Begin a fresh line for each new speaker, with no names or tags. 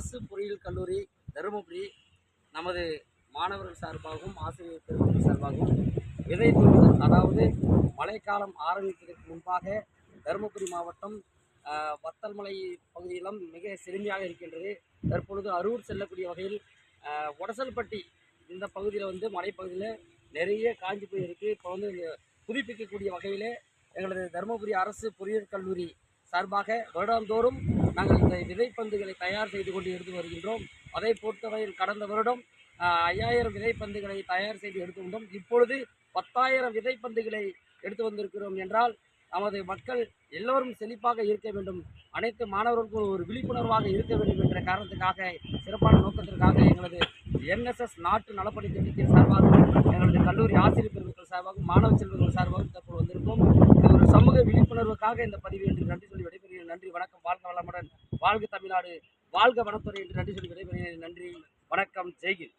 அரசு பொறியியல் கல்லூரி தருமபுரி நமது மாணவர்கள் சார்பாகவும் ஆசிரியர் பெருமக்கள் சார்பாகவும் விதை தூண்டுதல் அதாவது மழைக்காலம் ஆரம்பிப்பதற்கு முன்பாக தருமபுரி மாவட்டம் வத்தல்மலை பகுதியிலும் மிக செழுமையாக இருக்கின்றது. தற்பொழுது அரூர் செல்லக்கூடிய வகையில் உடசல்பட்டி இந்த பகுதியில் வந்து மலைப்பகுதியில் நிறைய காஞ்சி போய் இருக்குது இப்போ வந்து புதுப்பிக்கக்கூடிய வகையில் எங்களது தருமபுரி அரசு பொறியியல் கல்லூரி சார்பாக வருடந்தோறும் நாங்கள் இந்த விதைப்பந்துகளை தயார் செய்து கொண்டு எடுத்து வருகின்றோம். அதை பொறுத்தவரையில் கடந்த வருடம் ஐயாயிரம் விதைப்பந்துகளை தயார் செய்து எடுத்து வந்தோம். இப்பொழுது பத்தாயிரம் விதைப்பந்துகளை எடுத்து வந்திருக்கிறோம் என்றால் நமது மக்கள் எல்லோரும் செழிப்பாக இருக்க வேண்டும். அனைத்து மாணவர்களுக்கும் ஒரு விழிப்புணர்வாக இருக்க வேண்டும் என்ற காரணத்துக்காக சிறப்பான நோக்கத்திற்காக எங்களது என்எஸ்எஸ் நாட்டு நலப்பணி திட்டத்தின் சார்பாகவும் எங்களது கல்லூரி ஆசிரியர் பெருமக்கள் சார்பாகவும் மாணவ செல்வங்கள் சார்பாகவும் தற்போது வந்திருக்கோம். இது ஒரு சமூக விழிப்புணர்வுக்காக இந்த பதிவு என்று நன்றி சொல்லி விடைபெறுகிறேன். நன்றி வணக்கம் வாழ்க வளமுடன். வாழ்க தமிழ்நாடு வாழ்க வனத்துறை என்று நன்றி சொல்லி விடைபெறுகிறேன். நன்றி வணக்கம் ஜெய்கின்